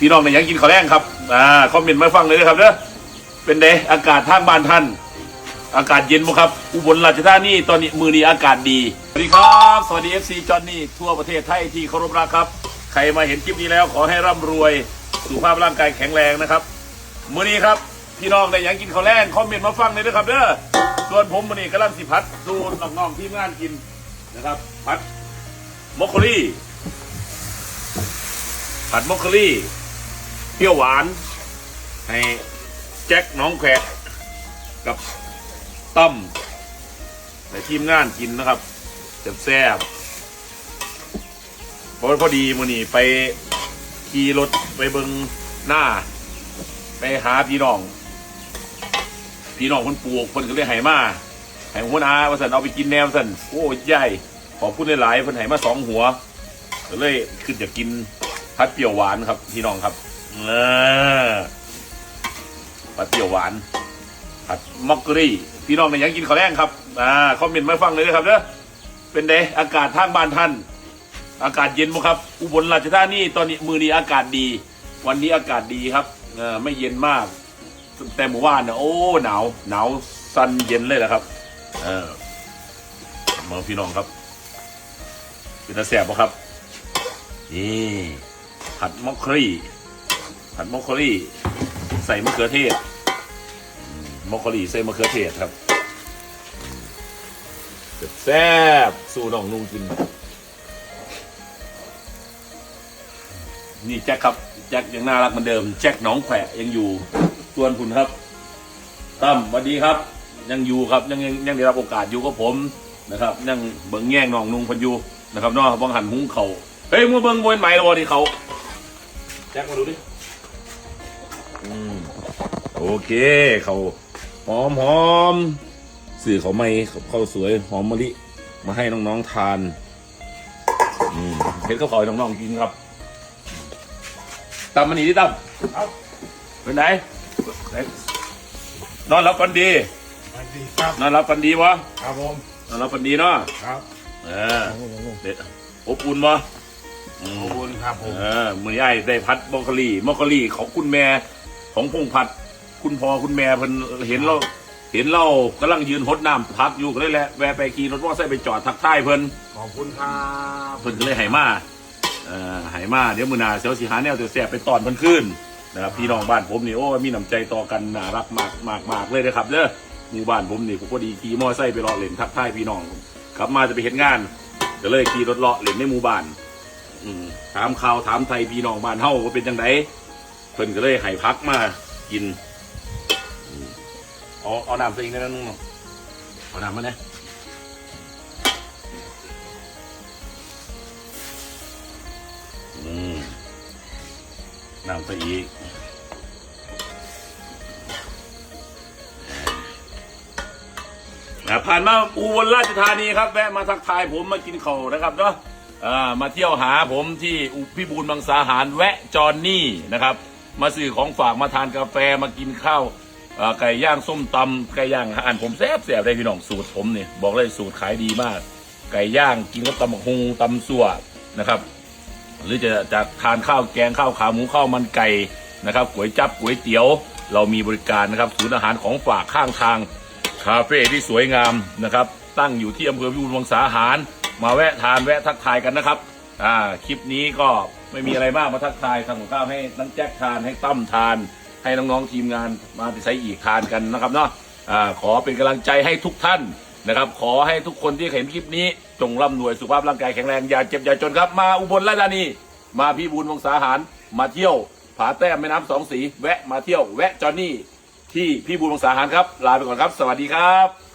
พี่น้องในยังกินข้าวแรงครับอ่าคอมเมนต์มาฟังเลยนะครับเด้อเป็นไงอากาศทางบ้านท่าน อากาศเย็นมั้งครับ อุบลราชธานีตอนนี้มือนี้อากาศดี สวัสดีครับ สวัสดีเอฟซีจอนนี่ทั่วประเทศไทยที่เคารพรักครับ ใครมาเห็นคลิปนี้แล้วขอให้ร่ำรวยสุขภาพร่างกายแข็งแรงนะครับมือนี้ครับพี่น้องในยังกินข้าวแรงคอมเมนต์มาฟังเลยนะครับเด้อส่วนผมมือนี้กำลังสิพัดดูน้องๆที่งานกินนะครับพัดมอคโคลี่ผัดมอคโคลี่ ปรี้ยวหวาน ให้แจ็คน้องแขกกับต้อมในทีมงานกินนะครับแซ่บเพราะพอดีมือนี่ไปขี่รถไปเบิงหน้า ไปหาพี่น้อง พี่น้องคนปลูกคนก็เลยให้มาให้หัวหน้าว่าสันเอาไปกินแนวสันโอ้ยใหญ่ขอบคุณหลายๆคนให้มาสองหัวก็เลยขึ้นจะกินพัดเปรี้ยวหวานครับพี่น้องครับ เออพัดเปรี้ยวหวาน ผัดมอกกรี่ พี่น้องในยยังกินข้าวแรงครับ อ่าคอมเมนต์มาฟังเลยนะครับเด้อเป็นไงอากาศทางบ้านท่าน อากาศเย็นมั้งครับ อุบลราชธานีตอนนี้มือนี้อากาศดี วันนี้อากาศดีครับเออไม่เย็นมาก แต่หมู่บ้านเนี่ยโอ้หนาว หนาวซันเย็นเลยแหละครับ เออมาพี่น้องครับ เป็นตาแสบปะครับนี่ผัดมอคครี ผัดมอคครีใส่มะเขือเทศมอคครีใส่มะเขือเทศครับแซ่บสู้น้องนุ่งกิน นี่แจ็คครับ แจ็คยังน่ารักเหมือนเดิม แจ็คน้องแขวะยังอยู่ส่วนคุณครับตั้มสวัสดีครับ ยังอยู่ครับยังยังยังได้รับโอกาสอยู่กับผมนะครับ ยังเบิ่งแง่งน้องนุ่งพันยูนะครับน้องบังหันหุ้งเขาเฮ้ยมือเบิ่งบนไหมแล้วบอที่เขาแจ็คมาดูดิ โอเคเขาหอมหอมสื่อเขาไม่เขาสวยหอมมะลิมาให้น้องๆทานอืมเห็นเขาขอให้น้องๆกินครับตามมันนี่ดิตั้มเป็นไหนไหนนอนรับกันดีสวัสดีครับนอนรับกันดีวะครับผมนอนรับกันดีเนาะครับเออเด็ดอบอุ่นวะอืขมอบคุณครับผมเออมือใหญ่ได้พัดมอคคลีมอคคลีของคุณแม่ของพงพัด คุณพ่อคุณแม่เพิ่นเห็นเราเห็นเรากำลังยืนหดน้ำพักอยู่ก็เลยแหละแวะไปขี่รถมอเตอร์ไซค์ไปจอดทักทายเพิ่นขอบคุณครับเพิ่นก็เลยไหมาเอ่อไหมาเดี๋ยวมือหนาเสียวสิหาแนวเสียบๆไปตอนเพิ่นขึ้นนะครับพี่น้องบ้านผมนี่โอ้มีน้ำใจต่อกันน่ารักมากมากมากเลยนะครับเด้อหมู่บ้านผมนี่ผมก็ดีขี่มอเตอร์ไซค์ไปรอเล่นทักทายพี่น้องกลับมาจะไปเห็นงานก็เลยขี่รถเลาะเล่นในหมู่บ้านอืมถามข่าวถามไทยพี่น้องบ้านเฮาว่าเป็นจังไดเพิ่นก็เลยให้พักมากินอืม เอาเอาน้ำใส่อีกนิดนึงเนาะเอาน้ำมาเนี่ยน้ำใส่อีกนะผ่านมาอุบลราชธานีครับแวะมาทักทายผมมากินข้าวนะครับเนาะมาเที่ยวหาผมที่อุพิบูลมังสาหารแวะจอนนี่นะครับ มาซื้อของฝากมาทานกาแฟมากินข้าว ไก่ย่างส้มตำไก่ย่างอาหารผมแซ่บแซ่บได้พี่น้องสูตรผมเนี่ยบอกเลยสูตรขายดีมาก ไก่ย่างกินกับตำบักฮงตำสัวนะครับ หรือจะจะทานข้าวแกงข้าวขาหมูข้าวมันไก่นะครับก๋วยจับก๋วยเตี๋ยว เรามีบริการนะครับศูนย์อาหารของฝากข้างทางคาเฟ่ที่สวยงามนะครับ ตั้งอยู่ที่อำเภอพิบูลวังสาหาร มาแวะทานแวะทักทายกันนะครับอ่าคลิปนี้ก็ไม่มีอะไรมากมาทักทายทำของข้าวให้นังแจ็คทานให้ตั้มทาน ให้น้องๆทีมงานมาไปใช้อีกทานกันนะครับเนาะอ่าขอเป็นกำลังใจให้ทุกท่านนะครับ ขอให้ทุกคนที่เห็นคลิปนี้ จงร่ำรวยสุขภาพร่างกายแข็งแรงอย่าเจ็บอย่าจนครับมาอุบลราชธานีมาพี่บูนวงสาหารมาเที่ยวผาแต้มแม่น้ำสองสี แวะมาเที่ยว แวะจอนนี่ที่พี่บูนวงสาหารครับ ลาไปก่อนครับ สวัสดีครับ